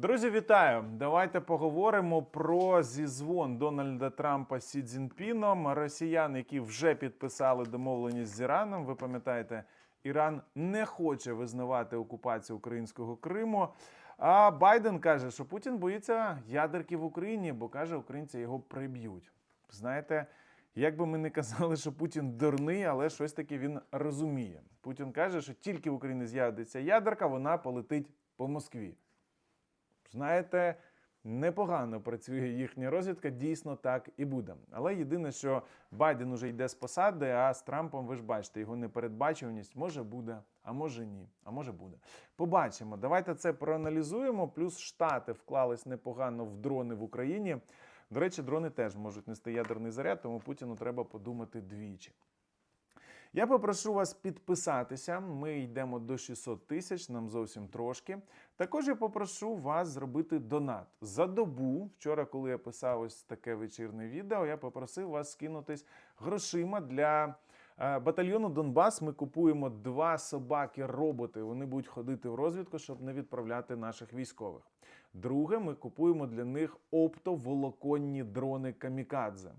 Друзі, вітаю! Давайте поговоримо про зізвон Дональда Трампа з Сі Цзіньпіном. Росіян, які вже підписали домовленість з Іраном. Ви пам'ятаєте, Іран не хоче визнавати окупацію українського Криму. А Байден каже, що Путін боїться ядерки в Україні, бо каже, українці його приб'ють. Знаєте, як би ми не казали, що Путін дурний, але щось таки він розуміє. Путін каже, що тільки в Україні з'явиться ядерка, вона полетить по Москві. Знаєте, непогано працює їхня розвідка, дійсно так і буде. Але єдине, що Байден уже йде з посади, а з Трампом, ви ж бачите, його непередбачуваність може буде, а може ні, а може буде. Побачимо. Давайте це проаналізуємо. Плюс Штати вклались непогано в дрони в Україні. До речі, дрони теж можуть нести ядерний заряд, тому Путіну треба подумати двічі. Я попрошу вас підписатися. Ми йдемо до 600 тисяч, нам зовсім трошки. Також я попрошу вас зробити донат за добу. Вчора, коли я писав ось таке вечірне відео, я попросив вас скинутись грошима для е, батальйону Донбас. Ми купуємо два собаки-роботи. Вони будуть ходити в розвідку, щоб не відправляти наших військових. Друге, ми купуємо для них оптоволоконні дрони камікадзе.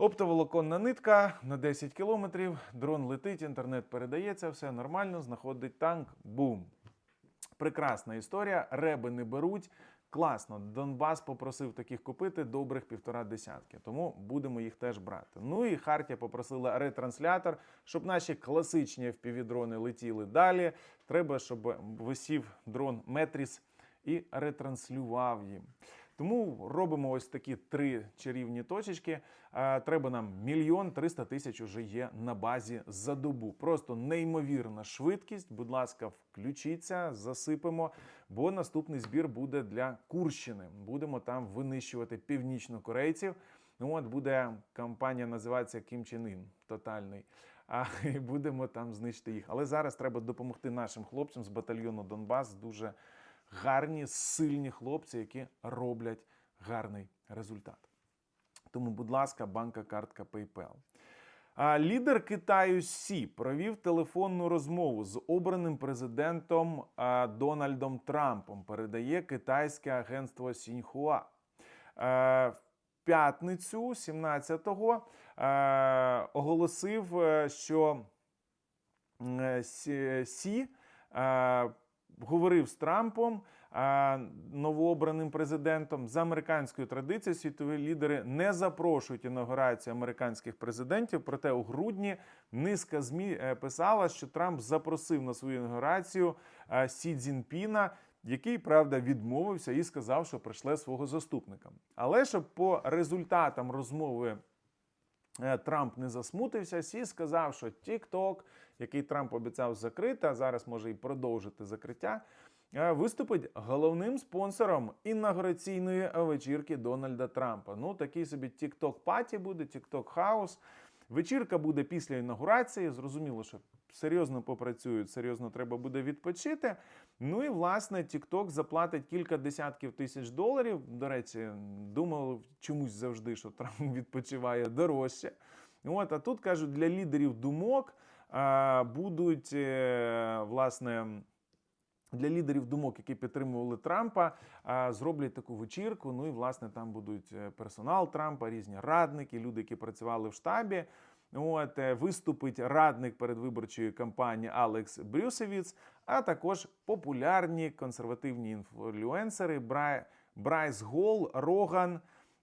Оптоволоконна нитка на 10 кілометрів, дрон летить, інтернет передається, все нормально, знаходить танк, бум. Прекрасна історія, реби не беруть. Класно, Донбас попросив таких купити добрих півтора десятки, тому будемо їх теж брати. Ну і Хартія попросила ретранслятор, щоб наші класичні FPV-дрони летіли далі. Треба, щоб висів дрон Метріс і ретранслював їм. Тому робимо ось такі три чарівні точечки. Треба нам мільйон триста тисяч уже є на базі за добу. Просто неймовірна швидкість. Будь ласка, включіться, засипемо, бо наступний збір буде для Курщини. Будемо там винищувати північнокорейців. Ну от буде кампанія, називається Кім Чен Ін тотальний. А і будемо там знищити їх. Але зараз треба допомогти нашим хлопцям з батальйону Донбас. Дуже гарні, сильні хлопці, які роблять гарний результат. Тому, будь ласка, банка картка PayPal. Лідер Китаю Сі провів телефонну розмову з обраним президентом Дональдом Трампом. Передає китайське агентство Сіньхуа. В п'ятницю, 17-го, е, оголосив, е, що е, Сі- Сі е, говорив з Трампом, новообраним президентом. За американською традицією світові лідери не запрошують інаугурацію американських президентів. Проте у грудні низка змі е, писала, що Трамп запросив на свою інаугурацію Сі Цзіньпіна, який правда відмовився і сказав, що прийшле свого заступника. Але щоб по результатам розмови Трамп не засмутився. Сі сказав, що TikTok, який Трамп обіцяв закрити, а зараз може і продовжити закриття, е, виступить головним спонсором інаугураційної вечірки Дональда Трампа. Ну, такий собі TikTok паті буде, TikTok хаус. Вечірка буде після інаугурації. Зрозуміло, що серйозно попрацюють, серйозно треба буде відпочити. Ну і власне TikTok заплатить кілька десятків тисяч доларів. До речі, думав чомусь завжди, що Трамп відпочиває дорожче. От, а тут кажуть, для лідерів думок а, будуть е, власне. Для лідерів думок, які підтримували Трампа, зроблять таку вечірку. Ну і власне там будуть е, персонал Трампа, різні радники, люди, які працювали в штабі. От е, виступить радник передвиборчої кампанії Алекс Брюсевіц, а також популярні консервативні інфлюенсери Брай, Брайс Гол, Роган.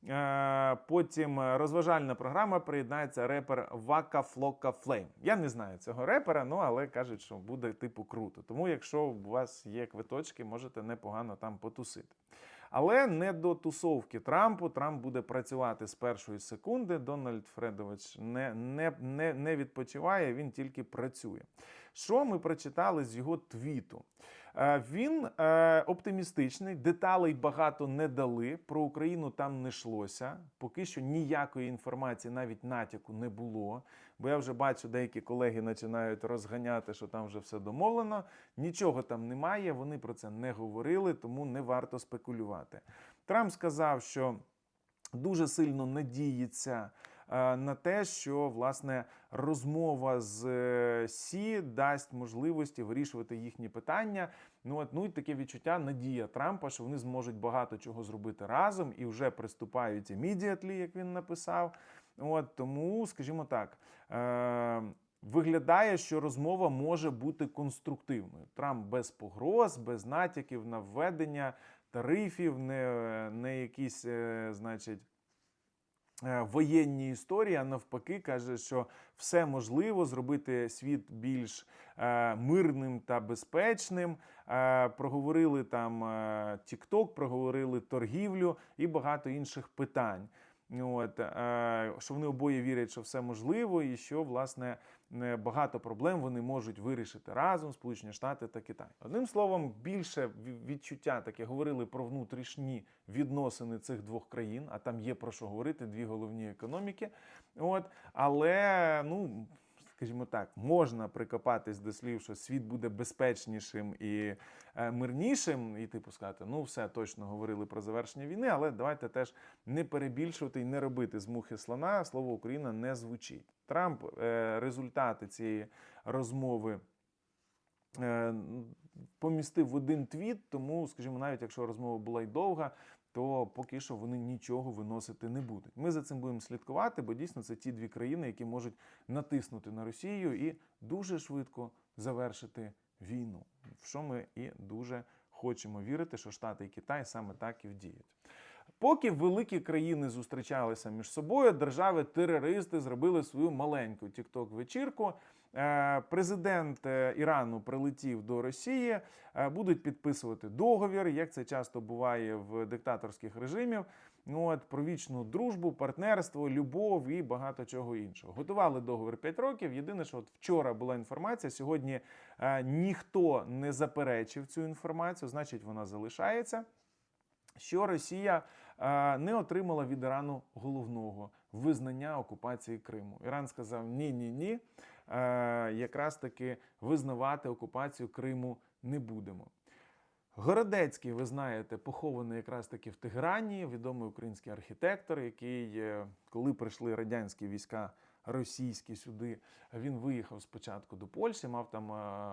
Е, Потім розважальна програма приєднається репер Вака Флока Флейм. Я не знаю цього репера, ну але кажуть, що буде типу круто. Тому, якщо у вас є квиточки, можете непогано там потусити. Але не до тусовки Трампу. Трамп буде працювати з першої секунди. Дональд Фредович не, не, не, не відпочиває, він тільки працює. Що ми прочитали з його твіту? Е, Він е, оптимістичний, деталей багато не дали. Про Україну там не йшлося. Поки що ніякої інформації, навіть натяку не було. Бо я вже бачу, деякі колеги починають розганяти, що там вже все домовлено. Нічого там немає. Вони про це не говорили, тому не варто спекулювати. Трамп сказав, що дуже сильно надіється на те, що власне розмова з е, Сі дасть можливості вирішувати їхні питання. Ну от ну і таке відчуття, надія Трампа, що вони зможуть багато чого зробити разом і вже приступають immediately, як він написав. От тому, скажімо так. Е- Виглядає, що розмова може бути конструктивною. Трамп без погроз, без натяків на введення тарифів, не, не якісь, е, значить, е, воєнні історії, а навпаки, каже, що все можливо зробити світ більш е, мирним та безпечним. Е, проговорили там TikTok, проговорили торгівлю і багато інших питань. От, е, що вони обоє вірять, що все можливо, і що власне е, багато проблем вони можуть вирішити разом Сполучені Штати та Китай. Одним словом, більше ві- відчуття таке говорили про внутрішні відносини цих двох країн, а там є про що говорити, дві головні економіки. От, але ну. Скажімо так, можна прикопатись до слів, що світ буде безпечнішим і е, мирнішим, і типу сказати, ну все точно говорили про завершення війни, але давайте теж не перебільшувати і не робити з мухи слона. Слово Україна не звучить. Трамп е, результати цієї розмови. е, Помістив в один твіт, тому, скажімо, навіть якщо розмова була й довга, то поки що вони нічого виносити не будуть. Ми за цим будемо слідкувати, бо дійсно це ті дві країни, які можуть натиснути на Росію і дуже швидко завершити війну. В що ми і дуже хочемо вірити, що Штати і Китай саме так і вдіють. Поки великі країни зустрічалися між собою, держави-терористи зробили свою маленьку тікток-вечірку. Е, Президент е, Ірану прилетів до Росії, е, будуть підписувати договір, як це часто буває в диктаторських режимів. Ну, от, про вічну дружбу, партнерство, любов і багато чого іншого. Готували договір 5 років. Єдине, що от вчора була інформація, сьогодні ніхто не заперечив цю інформацію, значить вона залишається. Що Росія е, не отримала від Ірану головного визнання окупації Криму. Іран сказав: ні, ні, ні. Е, якраз таки визнавати окупацію Криму не будемо. Городецький, ви знаєте, похований якраз таки в Тегерані, відомий український архітектор, який, е, коли прийшли радянські війська російські сюди, він виїхав спочатку до Польщі, мав там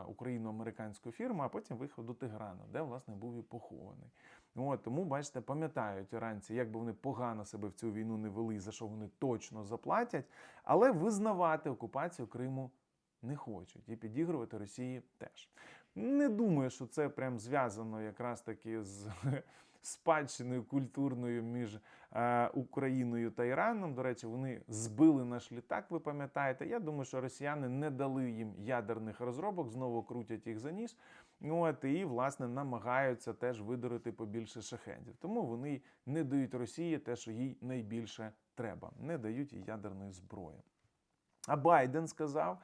україно-американську фірму, а потім виїхав до Тегерану, де власне був і похований. От, тому, бачите, пам'ятають іранці, як би вони погано себе в цю війну не вели, за що вони точно заплатять, але визнавати окупацію Криму не хочуть і підігрувати Росії теж. Не думаю, що це прям зв'язано якраз таки з спадщиною культурною між е, Україною та Іраном. До речі, вони збили наш літак, ви пам'ятаєте. Я думаю, що росіяни не дали їм ядерних розробок, знову крутять їх за ніс. От, і, власне, намагаються теж видурити побільше шахедів. Тому вони не дають Росії те, що їй найбільше треба. Не дають їй ядерної зброї. А Байден сказав.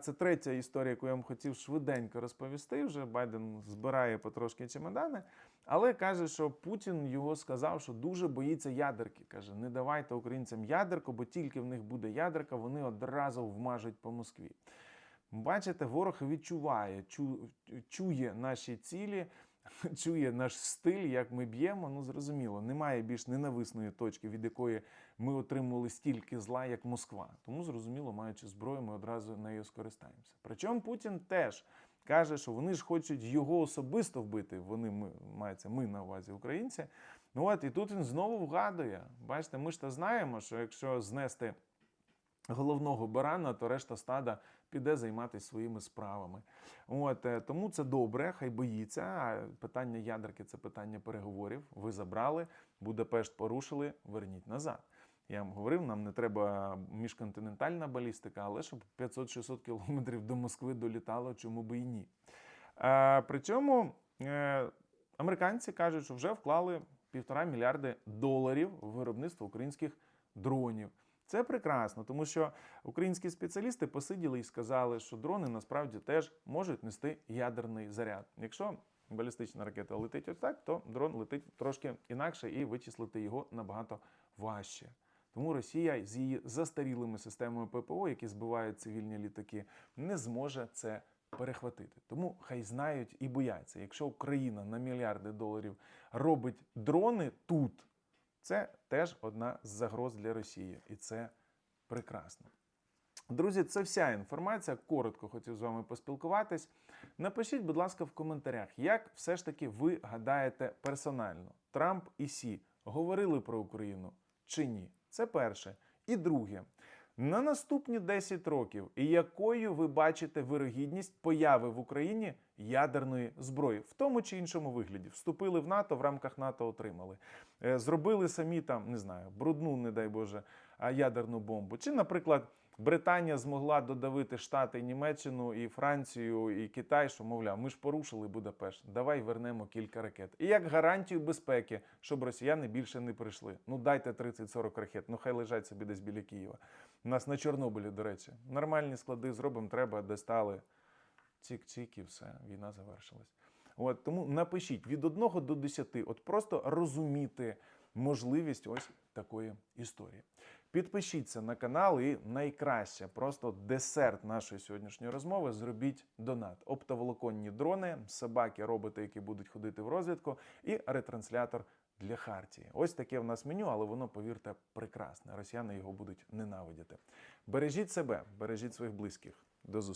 Це третя історія, яку я вам хотів швиденько розповісти. Вже Байден збирає потрошки чемодани, але каже, що Путін його сказав, що дуже боїться ядерки. Каже, не давайте українцям ядерку, бо тільки в них буде ядерка, вони одразу вмажуть по Москві. Бачите, ворог відчуває, чу, чує наші цілі, чує наш стиль, як ми б'ємо. Ну зрозуміло, немає більш ненависної точки, від якої ми отримували стільки зла, як Москва. Тому зрозуміло, маючи зброю, ми одразу нею скористаємося. Причому Путін теж каже, що вони ж хочуть його особисто вбити. Вони ми мається ми на увазі українці. Ну от і тут він знову вгадує. Бачите, ми ж то знаємо, що якщо знести головного барана, то решта стада піде займатися своїми справами. От е, тому це добре, хай боїться. А питання ядерки це питання переговорів. Ви забрали, Будапешт порушили, верніть назад. Я вам говорив, нам не треба міжконтинентальна балістика, але щоб 500-600 кілометрів до Москви долітало, чому би і ні. Е, причому е, американці кажуть, що вже вклали півтора мільярди доларів в виробництво українських дронів. Це прекрасно, тому що українські спеціалісти посиділи і сказали, що дрони насправді теж можуть нести ядерний заряд. Якщо балістична ракета летить отак, то дрон летить трошки інакше і вичислити його набагато важче. Тому Росія з її застарілими системами ППО, які збивають цивільні літаки, не зможе це перехватити. Тому хай знають і бояться. Якщо Україна на мільярди доларів робить дрони тут, це теж одна з загроз для Росії, і це прекрасно. Друзі, це вся інформація. Коротко хотів з вами поспілкуватись. Напишіть, будь ласка, в коментарях, як все ж таки ви гадаєте персонально, Трамп і Сі говорили про Україну чи ні? Це перше. І друге, на наступні 10 років, і якою ви бачите вирогідність появи в Україні ядерної зброї, в тому чи іншому вигляді, вступили в НАТО, в рамках НАТО отримали, Е, зробили самі там, не знаю, брудну, не дай Боже, ядерну бомбу. Чи, наприклад, Британія змогла додавити Штати, Німеччину, і Францію, і Китай, що мовляв, ми ж порушили Будапешт. Давай вернемо кілька ракет. І як гарантію безпеки, щоб росіяни більше не прийшли. Ну дайте 30-40 ракет. Ну хай лежать собі десь біля Києва. У нас на Чорнобилі, до речі, нормальні склади зробимо, треба, де стали. Цік-цік і все, війна завершилась. От тому напишіть від 1 до 10, от просто розуміти можливість ось такої історії. Підпишіться на канал і найкраще, просто десерт нашої сьогоднішньої розмови. Зробіть донат. Оптоволоконні дрони, собаки, роботи, які будуть ходити в розвідку, і ретранслятор для Хартії. Ось таке в нас меню, але воно, повірте, прекрасне. Росіяни його будуть ненавидіти. Бережіть себе, бережіть своїх близьких. До зустрічі.